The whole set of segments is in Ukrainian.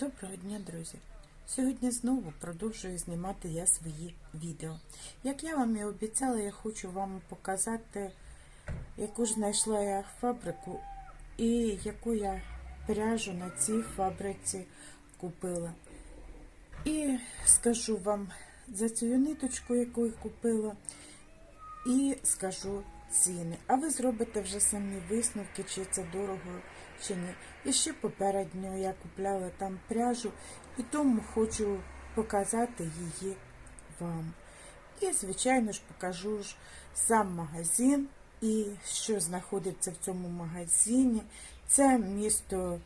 Доброго дня, друзі! Сьогодні знову продовжую знімати я свої відео. Як я вам і обіцяла, я хочу вам показати, яку ж знайшла я фабрику і яку я пряжу на цій фабриці купила. І скажу вам за цю ниточку, яку я купила, і скажу ціни. А ви зробите вже самі висновки, чи це дорого, чи ні. І ще попередньо я купляла там пряжу, і тому хочу показати її вам. І, звичайно ж, покажу ж сам магазин і що знаходиться в цьому магазині. Це місто,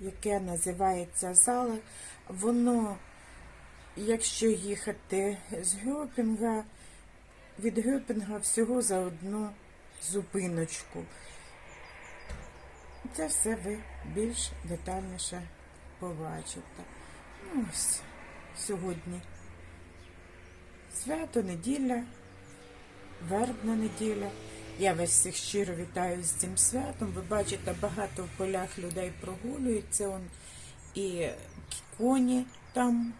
яке називається Зала. Воно, якщо їхати з Гьопінга, від Гьопінга всього за одну зупиночку. Це все ви більш детальніше побачите. Ну, ось сьогодні свято, неділя, вербна неділя. Я вас всіх щиро вітаю з цим святом. Ви бачите, багато в полях людей прогулюється. Он, і коні там,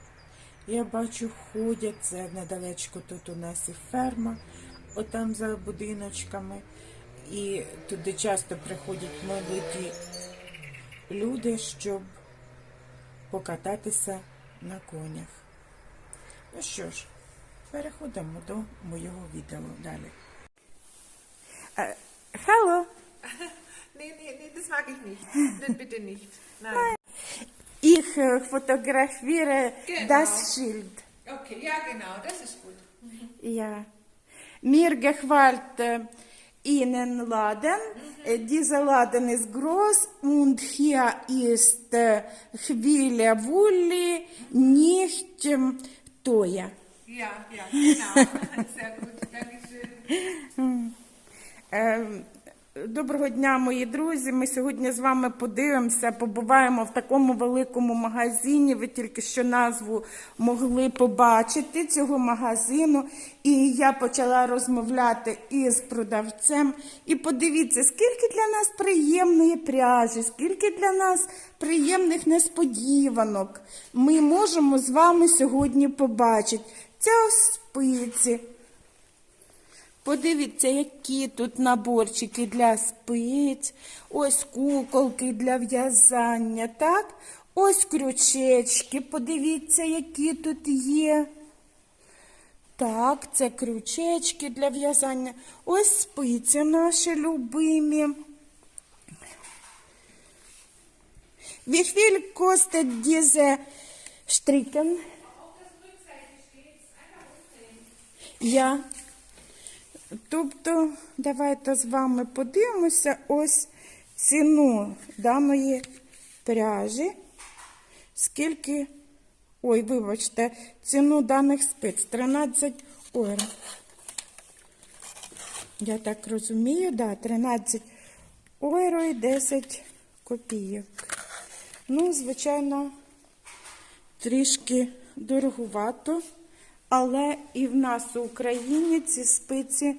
я бачу, ходять. Це недалечко тут у нас і ферма, отам за будиночками. І туди часто приходять молоді люди, щоб покататися на конях. Ну що ж, переходимо до моєго відео далі. Hallo, Nee, nee, nee, das mag ich nicht. Das bitte nicht. Nein. ich äh, fotografiere Genau. das Schild. Okay, ja, genau, das ist gut. Ja. Mir gefällt äh, Ihnen Laden. Mhm. Dieser Laden ist groß und hier ist äh, Quille Wulli nicht ähm, teuer. Ja, ja, genau. Sehr gut, Dankeschön. Е, Доброго дня, мої друзі. Ми сьогодні з вами подивимося, побуваємо в такому великому магазині. Ви тільки що назву могли побачити цього магазину. І я почала розмовляти із продавцем. І подивіться, скільки для нас приємної пряжі, скільки для нас приємних несподіванок ми можемо з вами сьогодні побачити. Це спиці. Подивіться, які тут наборчики для спиць, ось куколки для в'язання, так? Ось крючечки, подивіться, які тут є. Так, це крючечки для в'язання. Ось спиці наші любимі. Wie viel kostet diese Stricken? Тобто, давайте з вами подивимося ось ціну даної пряжі. Скільки, ой, вибачте, ціну даних спиць 13 євро. Я так розумію, да, 13 євро і 10 копійок. Ну, звичайно, трішки дороговато. Але і в нас у Україні ці спиці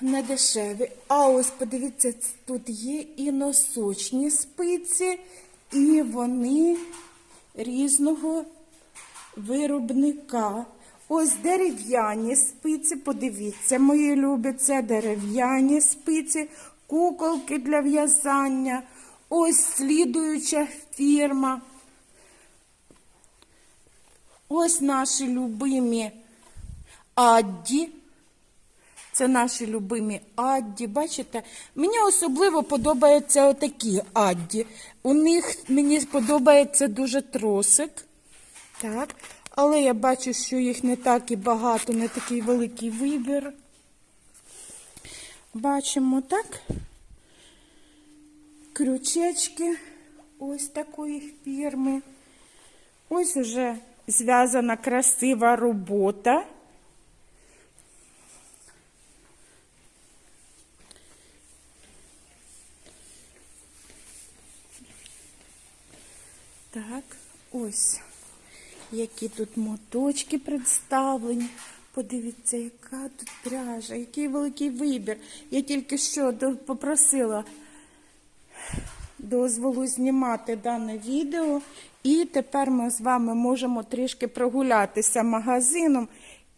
не дешеві. А ось подивіться, тут є і носочні спиці, і вони різного виробника. Ось дерев'яні спиці, подивіться, мої любі, це дерев'яні спиці, куколки для в'язання. Ось слідуюча фірма. Ось наші любимі Адді. Це наші любимі Адді. Бачите? Мені особливо подобаються отакі Адді. У них мені подобається дуже тросик. Так. Але я бачу, що їх не так і багато, не такий великий вибір. Бачимо так. Крючечки ось такої фірми. Ось уже зв'язана красива робота. Так, ось, які тут моточки представлені. Подивіться, яка тут пряжа, який великий вибір. Я тільки що попросила дозволу знімати дане відео. І тепер ми з вами можемо трішки прогулятися магазином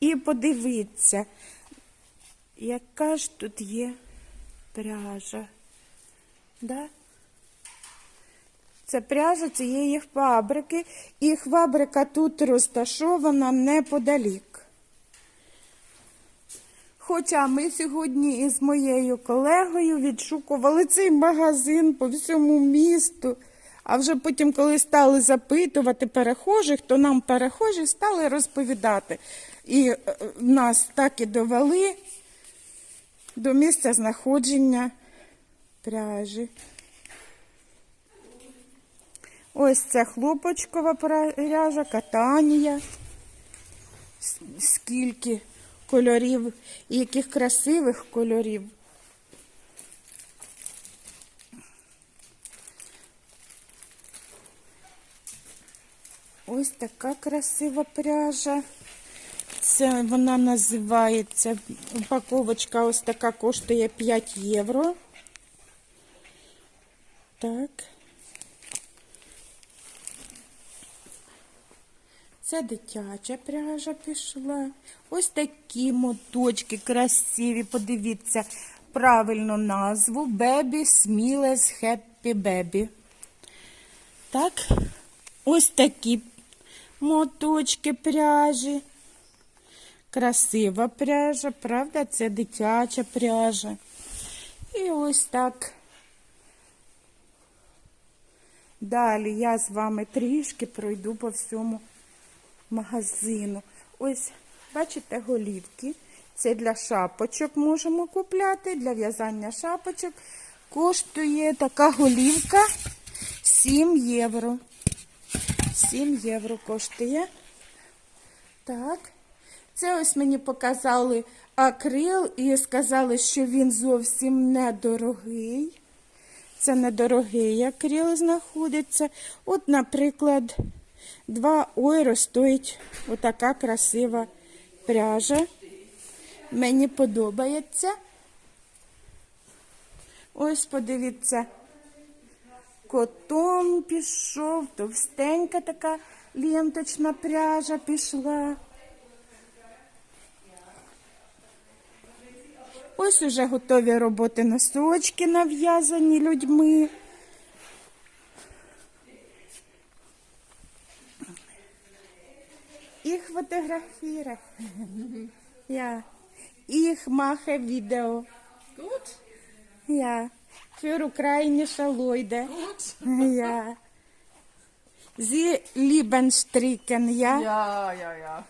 і подивитися, яка ж тут є пряжа. Да? Це пряжа цієї фабрики, і фабрика тут розташована неподалік. Хоча ми сьогодні із моєю колегою відшукували цей магазин по всьому місту. А вже потім, коли стали запитувати перехожих, то нам перехожі стали розповідати. І е, нас так і довели до місця знаходження пряжі. Ось це хлопочкова пряжа, катанія. Скільки кольорів, і яких красивих кольорів. Ось така красива пряжа. Це вона називається упаковочка ось така коштує 5 євро. Так. Це дитяча пряжа пішла. Ось такі моточки красиві. Подивіться правильну назву Baby Smiles Happy Baby. Так, ось такі моточки пряжі. Красива пряжа, правда? Це дитяча пряжа. І ось так. Далі я з вами трішки пройду по всьому магазину. Ось, бачите, голівки. Це для шапочок можемо купляти, для в'язання шапочок. Коштує така голівка 7 євро. 7 євро коштує. Так. Це ось мені показали акрил і сказали, що він зовсім недорогий. Це недорогий акрил знаходиться. От, наприклад, 2 євро стоїть отака красива пряжа. Мені подобається. Ось подивіться, котон пішов, товстенька така ленточна пряжа пішла. Ось уже готові роботи носочки нав'язані людьми. Ich fotografiere. Ja. Ich mache Video. Gut, Ja. Für ukrainische Leute. gut. Ja. Sie lieben stricken, ja? Ja, ja, ja.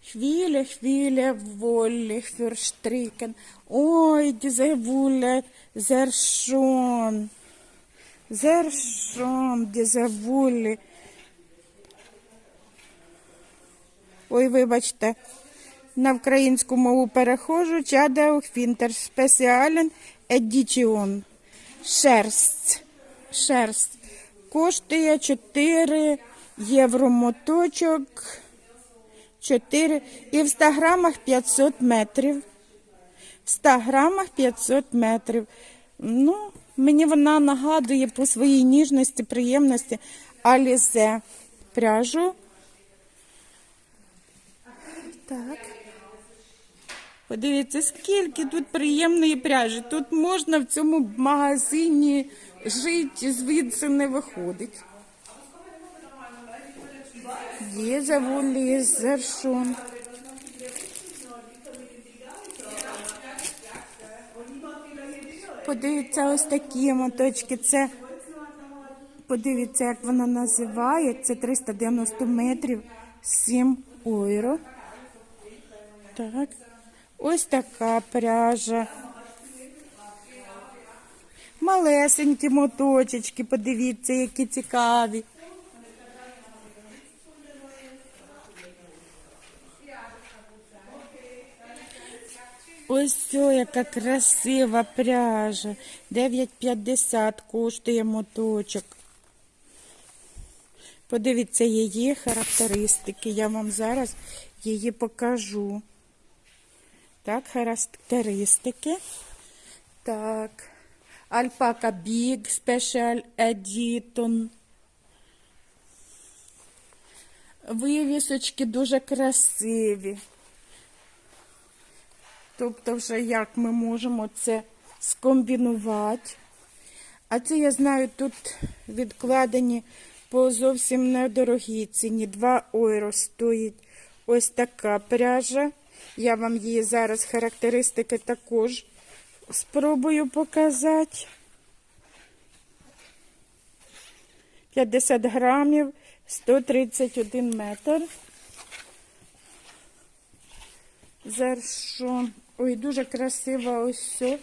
Viele, viele Wolle für Stricken. Ой, diese Wolle, sehr schön. Diese Wolle. Ой, вибачте, на українську мову перехожу. Чадео Фінтер Спеціален Едіціон. Шерсть. Шерсть. Коштує 4 євро моточок. 4 і в 100 грамах 500 метрів. В 100 грамах 500 метрів. Ну, мені вона нагадує по своїй ніжності, приємності Алізе пряжу. Так. Подивіться, скільки тут приємної пряжі. Тут можна в цьому магазині жити, звідси не виходить. Є заволі зершон. Подивіться, ось такі моточки. Це подивіться, як вона називає. Це 390 метрів 7 ойро. Так. Ось така пряжа. Малесенькі моточечки, подивіться, які цікаві. Ця яка красива пряжа. 9,50 коштує моточок. Подивіться її характеристики. Я вам зараз її покажу. Так, характеристики. Так. Альпака Big Special Edition. Вивісочки дуже красиві. Тобто, вже як ми можемо це скомбінувати. А це я знаю, тут відкладені по зовсім недорогій ціні. 2 євро стоїть ось така пряжа. Я вам її зараз характеристики також спробую показати. 50 грамів, 131 метр. Що? Ой, дуже красива ось ця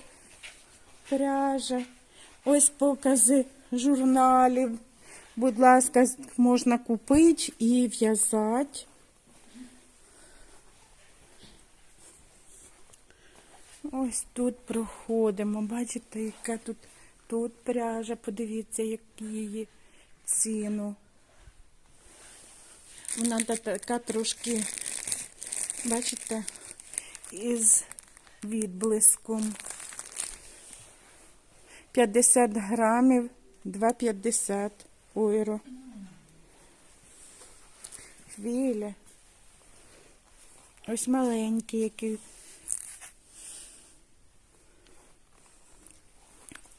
пряжа. Ось покази журналів. Будь ласка, можна купити і в'язати. Ось тут проходимо. Бачите, яка тут, тут пряжа. Подивіться, які її ціну. Вона така трошки, бачите, із відблиском. 50 грамів, 2,50 євро. Хвіля. Ось маленький який.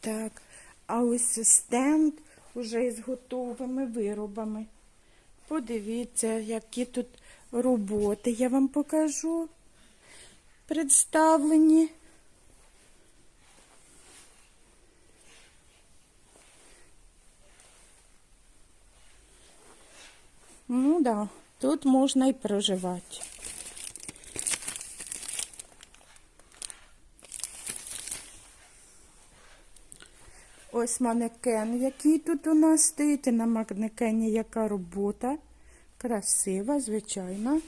Так, а ось стенд уже із готовими виробами. Подивіться, які тут роботи. Я вам покажу. Представлені. Ну да, тут можна і проживати. Ось манекен, який тут у нас стоїть. На манекені яка робота. Красива, звичайно.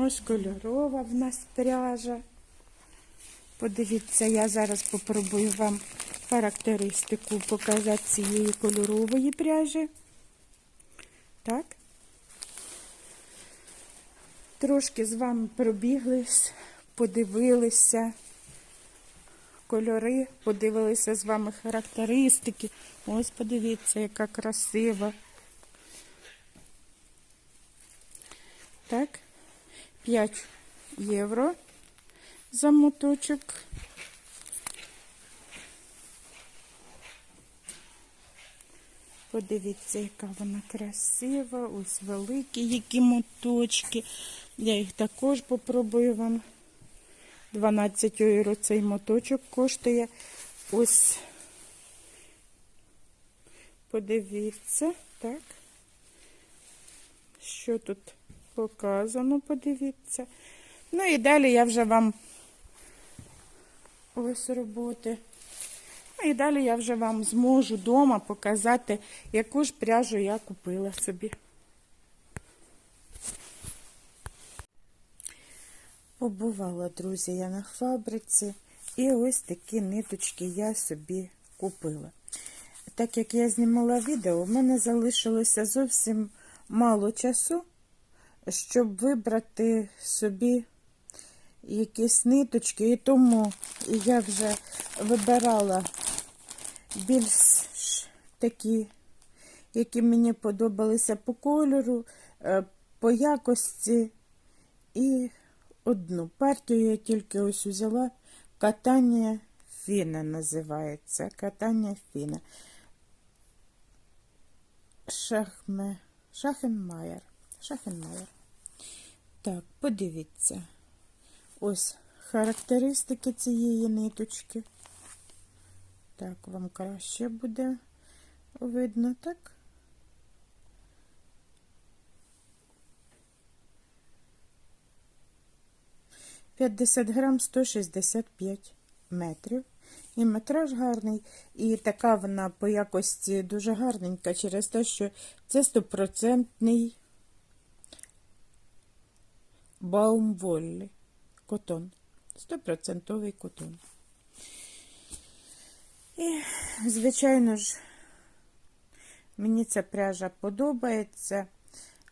Ось кольорова в нас пряжа. Подивіться, я зараз попробую вам характеристику показати цієї кольорової пряжі. Так. Трошки з вами пробіглись, подивилися кольори, подивилися з вами характеристики. Ось подивіться, яка красива. Так, 5 євро за моточок. Подивіться, яка вона красива. Ось великі які моточки. Я їх також попробую вам. 12 євро цей моточок коштує. Ось, подивіться, так. Що тут показано, подивіться. Ну і далі я вже вам ось роботи. Ну і далі я вже вам зможу вдома показати, яку ж пряжу я купила собі. Побувала, друзі, я на фабриці, і ось такі ниточки я собі купила. Так як я знімала відео, в мене залишилося зовсім мало часу, щоб вибрати собі якісь ниточки, і тому я вже вибирала більш такі, які мені подобалися по кольору, е, по якості. І одну партію я тільки ось взяла. Катання фіна називається. Катання фіна. Шахме, Шахенмайер. Шахенмайер. Так, подивіться. Ось характеристики цієї ниточки. Так, вам краще буде видно, так? П'ятдесят грам 165 метрів. І метраж гарний, і така вона по якості дуже гарненька через те, що це стопроцентний Баумволлі. Котон. Стопроцентовий котон. І, звичайно ж, мені ця пряжа подобається.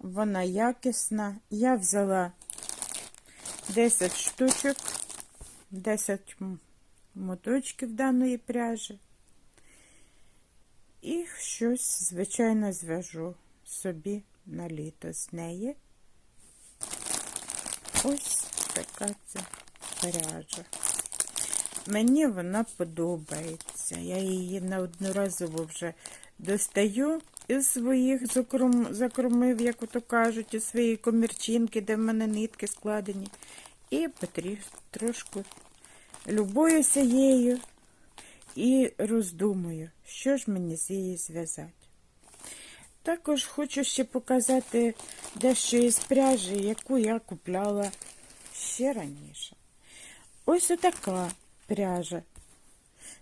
Вона якісна. Я взяла 10 штучок, 10 моточків даної пряжі. І щось, звичайно, зв'яжу собі на літо з неї. Ось така це пряжа. Мені вона подобається. Я її неодноразово вже достаю із своїх закром, закромив, як ото кажуть, із своєї комірчинки, де в мене нитки складені. І потрі, любуюся її і роздумую, що ж мені з її зв'язати. Також хочу ще показати дещо із пряжі, яку я купляла ще раніше. Ось отака пряжа.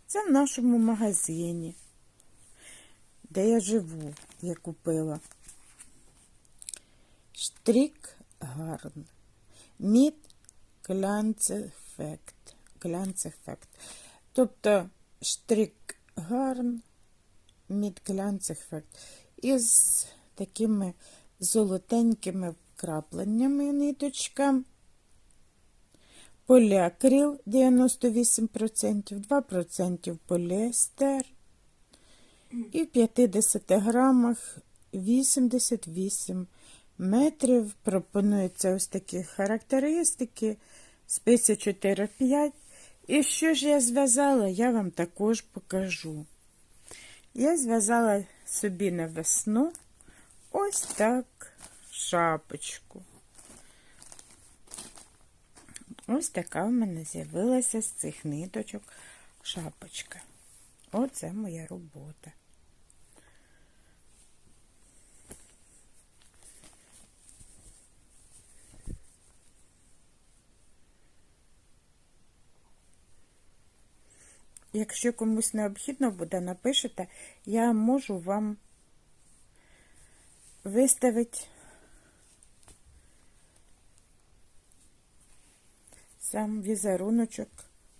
Це в нашому магазині, де я живу, я купила. Штрик Гарн. Мід Глянцефект. Глянцефект. Тобто штрик Гарн, мід Глянцефект. Із такими золотенькими вкрапленнями ниточка. Поліакрил 98%, 2% поліестер. І в 50 грамах 88 метрів. Пропонуються ось такі характеристики. Спиці 4-5. І що ж я зв'язала, я вам також покажу. Я зв'язала собі на весну ось так шапочку. Ось така в мене з'явилася з цих ниточок шапочка. Оце моя робота. Якщо комусь необхідно буде, напишете, я можу вам виставити сам візеруночок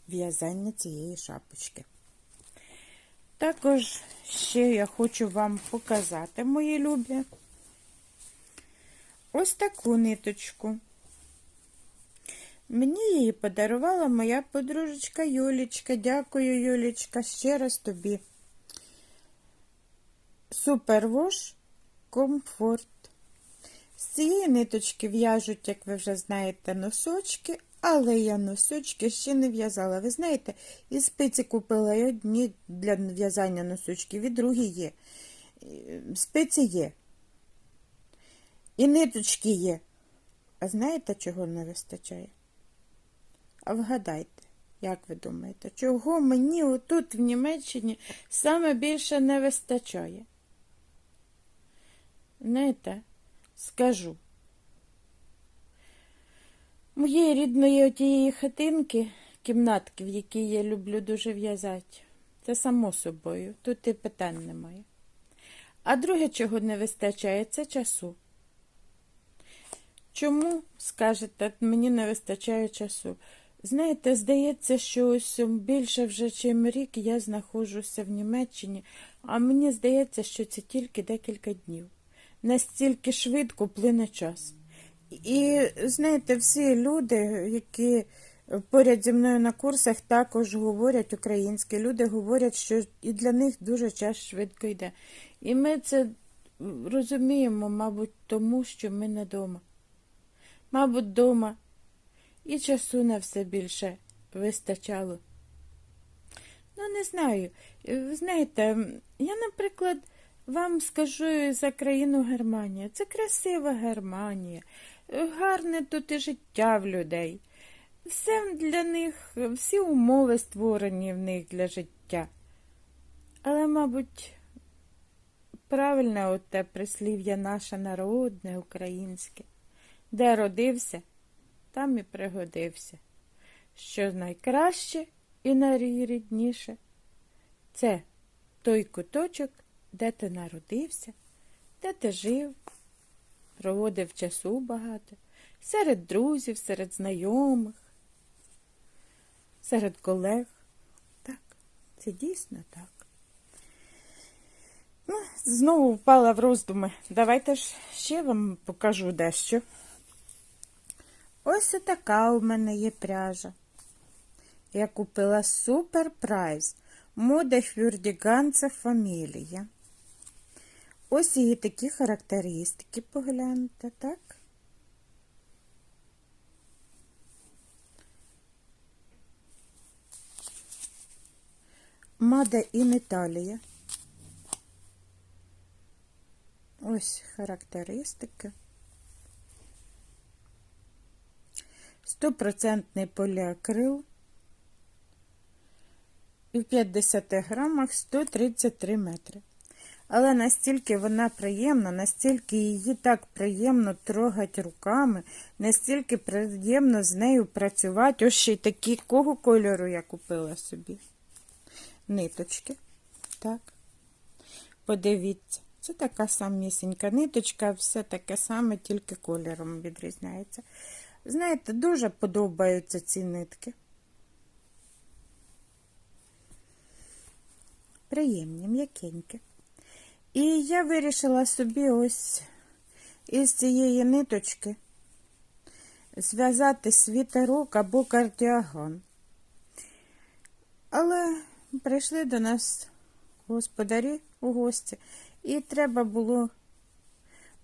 в'язання цієї шапочки. Також ще я хочу вам показати, мої любі, ось таку ниточку. Мені її подарувала моя подружечка Юлічка. Дякую, Юлічка, ще раз тобі. Супервош комфорт. З цієї ниточки в'яжуть, як ви вже знаєте, носочки, але я носочки ще не в'язала. Ви знаєте, і спиці купила і одні для в'язання носочків, і другі є. Спиці є. І ниточки є. А знаєте, чого не вистачає? А вгадайте, як ви думаєте, чого мені отут в Німеччині саме більше не вистачає? Знаєте, скажу. Моєї рідної отієї хатинки, кімнатки, в якій я люблю дуже в'язати, це само собою, тут і питань немає. А друге, чого не вистачає, це часу. Чому, скажете, мені не вистачає часу? Знаєте, здається, що ось більше вже, чим рік я знаходжуся в Німеччині, а мені здається, що це тільки декілька днів. Настільки швидко плине час. І знаєте, всі люди, які поряд зі мною на курсах, також говорять українські люди, говорять, що і для них дуже час швидко йде. І ми це розуміємо, мабуть, тому що ми не вдома. Мабуть, вдома і часу на все більше вистачало. Ну, не знаю. Знаєте, я, наприклад, вам скажу за країну Германія. Це красива Германія, гарне тут і життя в людей. Все для них, всі умови створені в них для життя. Але, мабуть, правильне оте прислів'я наше народне, українське, де родився, там і пригодився. Що найкраще і найрідніше це той куточок, де ти народився, де ти жив, проводив часу багато, серед друзів, серед знайомих, серед колег. Так, це дійсно так. Ну, знову впала в роздуми. Давайте ж ще вам покажу дещо. Ось така у мене є пряжа. Я купила Супер Прайс. Мода Фюрдіганце Фамілія. Ось її такі характеристики погляньте, так? Мада in Італія. Ось характеристики. Стопроцентний поліакрил. І в 50 грамах 133 метри. Але настільки вона приємна, настільки її так приємно трогати руками, настільки приємно з нею працювати. Ось ще й такі кого кольору я купила собі. Ниточки. Так. Подивіться. Це така самісінька ниточка, все таке саме, тільки кольором відрізняється. Знаєте, дуже подобаються ці нитки. Приємні, м'якенькі. І я вирішила собі ось із цієї ниточки зв'язати світерок або кардіаган. Але прийшли до нас господарі у гості, і треба було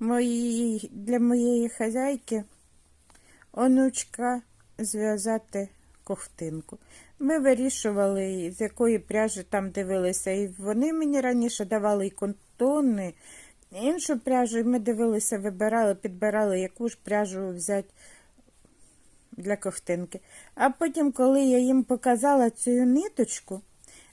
моїй, для моєї хазяйки онучка зв'язати ковтинку. Ми вирішували, з якої пряжі там дивилися, і вони мені раніше давали і контони, іншу пряжу, і ми дивилися, вибирали, підбирали, яку ж пряжу взяти для ковтинки. А потім, коли я їм показала цю ниточку,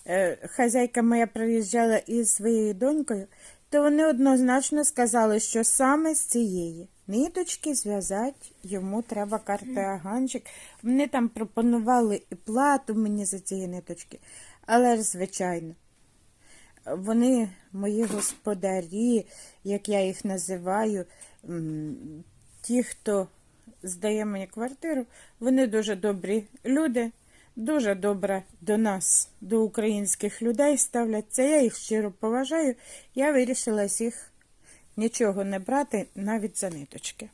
е, хазяйка моя приїжджала із своєю донькою, то вони однозначно сказали, що саме з цієї ниточки зв'язати йому треба картеаганчик. Вони там пропонували і плату мені за ці ниточки. Але ж, звичайно, вони мої господарі, як я їх називаю, ті, хто здає мені квартиру, вони дуже добрі люди, дуже добре до нас, до українських людей ставляться. Я їх щиро поважаю. Я вирішила їх нічого не брати, навіть за ниточки.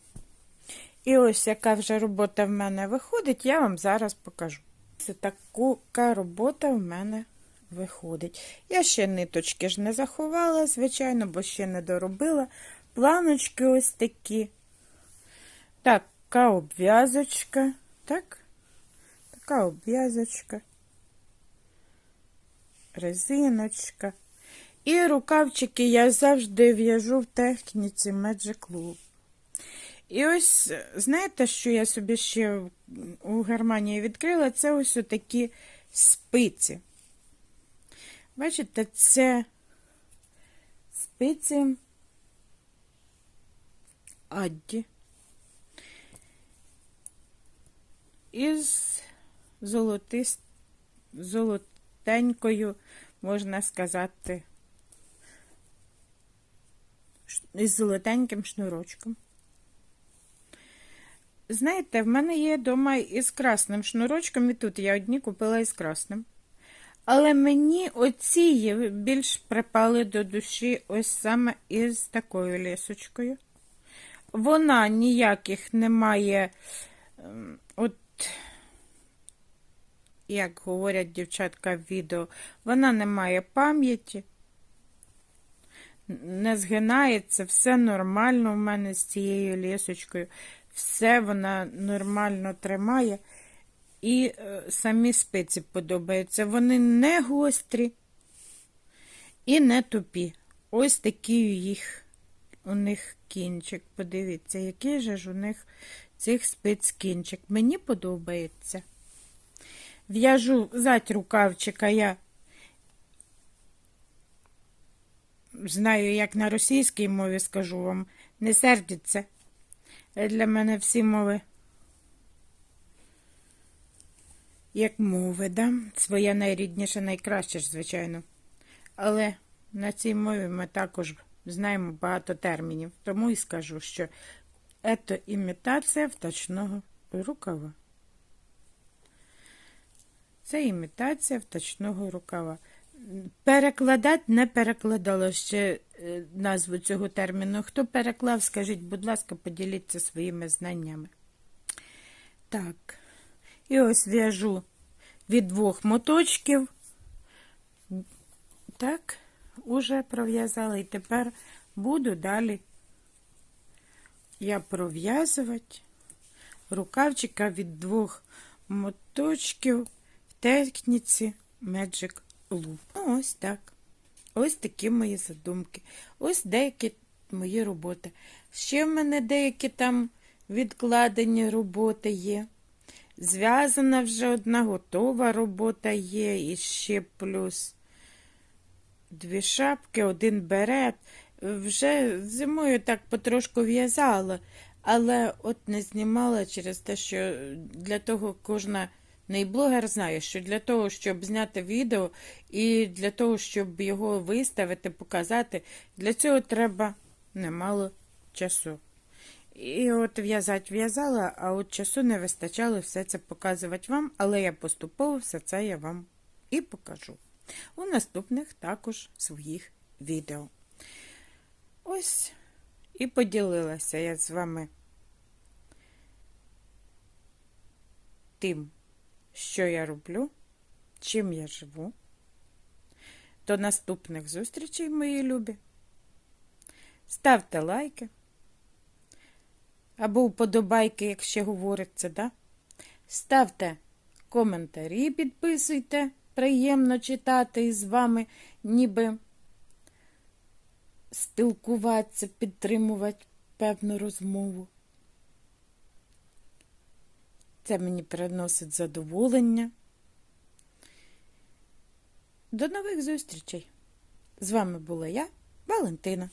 І ось яка вже робота в мене виходить, я вам зараз покажу. Це така робота в мене виходить. Я ще ниточки ж не заховала, звичайно, бо ще не доробила. Планочки ось такі. Така обв'язочка. Так? Така обв'язочка. Резиночка. І рукавчики я завжди в'яжу в техніці Magic Loop. І ось, знаєте, що я собі ще у Германії відкрила? Це ось такі спиці. Бачите, це спиці Адді. Із золотист... золотенькою, можна сказати, із золотеньким шнурочком. Знаєте, в мене є вдома із красним шнурочком, і тут я одні купила із красним. Але мені оці більш припали до душі ось саме із такою лісочкою. Вона ніяких не має, ем, от, як говорять дівчатка в відео, вона не має пам'яті не згинається, все нормально в мене з цією лісочкою, все вона нормально тримає. І е, самі спиці подобаються. Вони не гострі і не тупі. Ось такий їх у них кінчик. Подивіться, який же ж у них цих спиць кінчик. Мені подобається. В'яжу зать рукавчика я знаю, як на російській мові скажу вам, не сердіться. Для мене всі мови, як мови, да? своя найрідніша, найкраща ж, звичайно. Але на цій мові ми також знаємо багато термінів, тому і скажу, що це імітація втачного рукава. Це імітація втачного рукава. Перекладати не перекладала ще е, назву цього терміну. Хто переклав, скажіть, будь ласка, поділіться своїми знаннями. Так. І ось в'яжу від двох моточків. Так, уже пров'язала. І тепер буду далі я пров'язувати рукавчика від двох моточків в техніці Magic Loop. Ну, ось так. Ось такі мої задумки. Ось деякі мої роботи. Ще в мене деякі там відкладені роботи є. Зв'язана вже одна готова робота є, і ще плюс дві шапки, один берет. Вже зимою так потрошку в'язала, але от не знімала через те, що для того кожна нейблогер знає, що для того, щоб зняти відео і для того, щоб його виставити, показати, для цього треба немало часу. І от в'язати в'язала, а от часу не вистачало все це показувати вам, але я поступово все це я вам і покажу. У наступних також своїх відео. Ось і поділилася я з вами тим, що я роблю, чим я живу. До наступних зустрічей, мої любі. Ставте лайки або вподобайки, як ще говориться, да? Ставте коментарі, підписуйте. Приємно читати із вами, ніби спілкуватися, підтримувати певну розмову. Це мені приносить задоволення. До нових зустрічей! З вами була я, Валентина.